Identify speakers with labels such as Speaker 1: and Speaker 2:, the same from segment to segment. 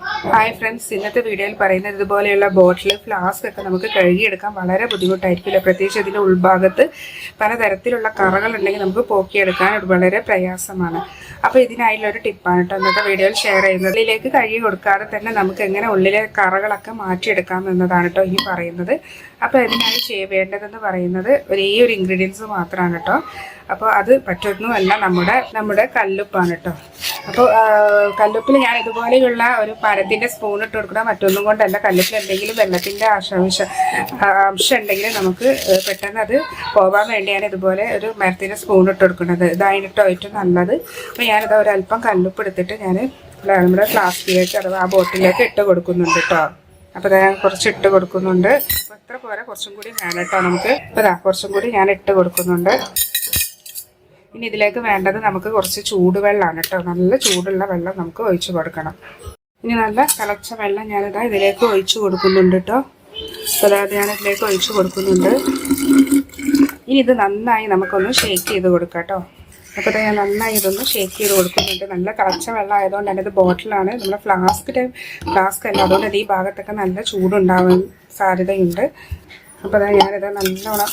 Speaker 1: Hi friends ഇന്നത്തെ വീഡിയോയിൽ പറയുന്നത് ഇതുപോലെയുള്ള ബോട്ടിൽ ഫ്ലാസ്ക് ഒക്കെ നമുക്ക് കഴുകിയെടുക്കാൻ വളരെ ബുദ്ധിമുട്ടായിരിക്കില്ല. പ്രത്യേകിച്ച് ഇതിന്റെ ഉൾഭാഗത്ത് പലതരത്തിലുള്ള കറകൾ ഉണ്ടെങ്കിൽ നമുക്ക് പോക്കിയെടുക്കാൻ വളരെ പ്രയാസമാണ്. അപ്പോൾ ഇതിനായുള്ള ഒരു ടിപ്പാണ് കേട്ടോ ഇന്നത്തെ വീഡിയോയിൽ ഷെയർ ചെയ്യുന്നത്. ഇതിലേക്ക് കഴുകി കൊടുക്കാതെ തന്നെ നമുക്ക് എങ്ങനെ ഉള്ളിലെ കറകളൊക്കെ മാറ്റിയെടുക്കാം എന്നതാണ് കേട്ടോ ഇനി പറയുന്നത്. അപ്പോൾ ഇതിനായി ചെയ്യ വേണ്ടതെന്ന് പറയുന്നത് ഒരേ ഒരു ഇൻഗ്രീഡിയൻസ് മാത്രമാണ് കേട്ടോ. അപ്പോൾ അത് മറ്റൊന്നുമല്ല നമ്മുടെ നമ്മുടെ കല്ലുപ്പാണ് കേട്ടോ. അപ്പോൾ കല്ലുപ്പിൽ ഞാൻ ഇതുപോലെയുള്ള ഒരു പരത്തിന്റെ സ്പൂൺ ഇട്ട് കൊടുക്കണം. മറ്റൊന്നും കൊണ്ടല്ല. കല്ലുപ്പിൽ എന്തെങ്കിലും വെള്ളത്തിന്റെ ആശാംശം അംശം ഉണ്ടെങ്കിൽ നമുക്ക് പെട്ടെന്ന് അത് പോകാൻ വേണ്ടിയാണ് ഇതുപോലെ ഒരു മരത്തിന്റെ സ്പൂൺ ഇട്ട് കൊടുക്കുന്നത്. ഇതായിട്ടോ ഏറ്റവും നല്ലത്. അപ്പോൾ ഞാനിത് ഒരല്പം കല്ലുപ്പ് എടുത്തിട്ട് ഞാൻ നമ്മുടെ ഫ്ലാസ്കിലേക്ക് അഥവാ ആ ബോട്ടിലേക്ക് ഇട്ട് കൊടുക്കുന്നുണ്ട് കേട്ടോ അപ്പോൾ ഞാൻ കുറച്ച് ഇട്ട് കൊടുക്കുന്നുണ്ട്. അപ്പോൾ ഇത്ര പോരാ. കുറച്ചും കൂടി വേണം കേട്ടോ നമുക്ക്. അപ്പോൾ കുറച്ചും കൂടി ഞാൻ ഇട്ട് കൊടുക്കുന്നുണ്ട്. ഇനി ഇതിലേക്ക് വേണ്ടത് നമുക്ക് കുറച്ച് ചൂടുവെള്ളമാണ് കേട്ടോ. നല്ല ചൂടുള്ള വെള്ളം നമുക്ക് ഒഴിച്ചു കൊടുക്കണം. ഇനി നല്ല തിളച്ച വെള്ളം ഞാനിതാ ഇതിലേക്ക് ഒഴിച്ചു കൊടുക്കുന്നുണ്ട് കേട്ടോ. അതായത് ഞാൻ ഇതിലേക്ക് ഒഴിച്ചു കൊടുക്കുന്നുണ്ട്. ഇനി ഇത് നന്നായി നമുക്കൊന്ന് ഷേക്ക് ചെയ്ത് കൊടുക്കാം കേട്ടോ. അപ്പോൾ ഞാൻ നന്നായി ഇതൊന്ന് ഷേക്ക് ചെയ്ത് കൊടുക്കുന്നുണ്ട്. നല്ല തിളച്ച വെള്ളം ആയതുകൊണ്ട് തന്നെ ഇത് ബോട്ടിലാണ് നമ്മുടെ ഫ്ലാസ്ക് ടൈം ഫ്ലാസ്ക് അല്ല. അതുകൊണ്ട് തന്നെ ഈ ഭാഗത്തൊക്കെ നല്ല ചൂടുണ്ടാവാൻ സാധ്യതയുണ്ട്. അപ്പോൾ അതാ ഞാനിത് നല്ലോണം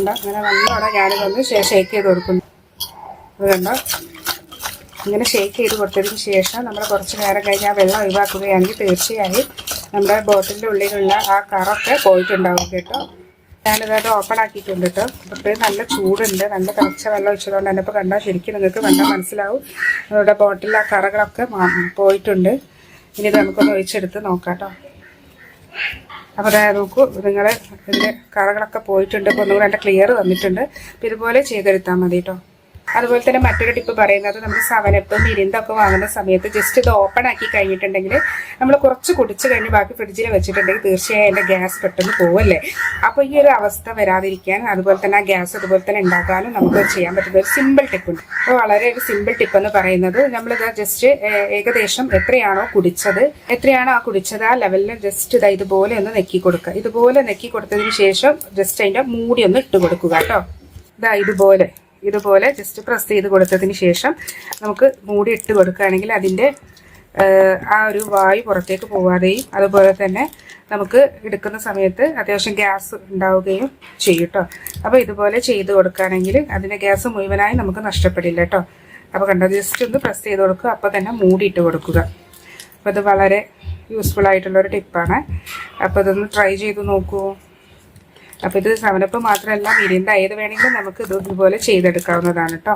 Speaker 1: കണ്ടോ. അങ്ങനെ നല്ലോണം ഞാനിതൊന്ന് ഷേക്ക് ചെയ്ത് കൊടുക്കുന്നു. അത് കണ്ടോ? ഇങ്ങനെ ഷേക്ക് ചെയ്ത് കൊടുത്തതിന് ശേഷം നമ്മൾ കുറച്ച് നേരം കഴിഞ്ഞ് ആ വെള്ളം ഒഴിവാക്കുകയാണെങ്കിൽ തീർച്ചയായും നമ്മുടെ ബോട്ടിലിന്റെ ഉള്ളിലുള്ള ആ കറൊക്കെ പോയിട്ടുണ്ടാവും കേട്ടോ. ഞാനിതായിട്ട് ഓപ്പൺ ആക്കിയിട്ടുണ്ട് കേട്ടോ. അപ്പോൾ നല്ല ചൂടുണ്ട്. നല്ല തിളച്ച വെള്ളം ഒഴിച്ചതുകൊണ്ട് തന്നെ ഇപ്പോൾ കണ്ടാൽ ശരിക്കും നിങ്ങൾക്ക് കണ്ടാൽ മനസ്സിലാവും. നമ്മുടെ ബോട്ടിലിൽ ആ കറകളൊക്കെ പോയിട്ടുണ്ട്. ഇനി നമുക്കൊന്ന് ഒഴിച്ചെടുത്ത് നോക്കാം കേട്ടോ. അപ്പോൾ നോക്കൂ നിങ്ങൾ ഇതിന്റെ കറകളൊക്കെ പോയിട്ടുണ്ട്. ഇപ്പോൾ ഒന്നുകൂടെ എന്റെ ക്ലിയർ വന്നിട്ടുണ്ട്. അപ്പോൾ ഇതുപോലെ ചെയ്തെടുത്താൽ മതി കേട്ടോ അതുപോലെ തന്നെ മറ്റൊരു ടിപ്പ് പറയുന്നത് നമ്മൾ സവനപ്പ് മിരിന്തൊക്കെ വാങ്ങുന്ന സമയത്ത് ജസ്റ്റ് ഇത് ഓപ്പൺ ആക്കി കഴിഞ്ഞിട്ടുണ്ടെങ്കിൽ നമ്മൾ കുറച്ച് കുടിച്ച് കഴിഞ്ഞ് ബാക്കി ഫ്രിഡ്ജിൽ വെച്ചിട്ടുണ്ടെങ്കിൽ തീർച്ചയായും എന്റെ ഗ്യാസ് പെട്ടെന്ന് പോവല്ലേ? അപ്പോൾ ഈ ഒരു അവസ്ഥ വരാതിരിക്കാൻ അതുപോലെ തന്നെ ആ ഗ്യാസ് അതുപോലെ തന്നെ ഉണ്ടാക്കാനും നമുക്ക് ചെയ്യാൻ പറ്റുന്ന ഒരു സിമ്പിൾ ടിപ്പുണ്ട് അപ്പോൾ വളരെ ഒരു സിമ്പിൾ ടിപ്പ് എന്ന് പറയുന്നത് നമ്മളിത് ജസ്റ്റ് ഏകദേശം എത്രയാണോ കുടിച്ചത് എത്രയാണോ ആ കുടിച്ചത് ആ ലെവലിൽ ജസ്റ്റ് ഇതാ ഇതുപോലെ ഒന്ന് നെക്കി കൊടുക്കുക. ഇതുപോലെ നെക്കി കൊടുത്തതിന് ശേഷം ജസ്റ്റ് അതിന്റെ മൂടി ഒന്ന് ഇട്ട് കൊടുക്കുക കേട്ടോ. ഇതാ ഇതുപോലെ. ഇതുപോലെ ജസ്റ്റ് പ്രസ് ചെയ്ത് കൊടുത്തതിന് ശേഷം നമുക്ക് മൂടി ഇട്ട് കൊടുക്കുകയാണെങ്കിൽ അതിന്റെ ആ ഒരു വായു പുറത്തേക്ക് പോവാതെയും അതുപോലെ തന്നെ നമുക്ക് എടുക്കുന്ന സമയത്ത് അത്യാവശ്യം ഗ്യാസ് ഉണ്ടാവുകയും ചെയ്യും കേട്ടോ അപ്പോൾ ഇതുപോലെ ചെയ്ത് കൊടുക്കുകയാണെങ്കിൽ അതിന്റെ ഗ്യാസ് മുഴുവനായി നമുക്ക് നഷ്ടപ്പെടില്ല കേട്ടോ അപ്പോൾ കണ്ടോ ജസ്റ്റ് ഒന്ന് പ്രസ് ചെയ്ത് കൊടുക്കുക അപ്പോൾ തന്നെ മൂടി ഇട്ട് കൊടുക്കുക. അപ്പോൾ ഇത് വളരെ യൂസ്ഫുൾ ആയിട്ടുള്ളൊരു ടിപ്പാണ് അപ്പോൾ ഇതൊന്ന് ട്രൈ ചെയ്ത് നോക്കൂ. അപ്പോൾ ഇത് സെവനപ്പ് മാത്രമല്ല മിരിന്ത ഏത് വേണമെങ്കിലും നമുക്ക് ഇത് ഇതുപോലെ ചെയ്തെടുക്കാവുന്നതാണ് കേട്ടോ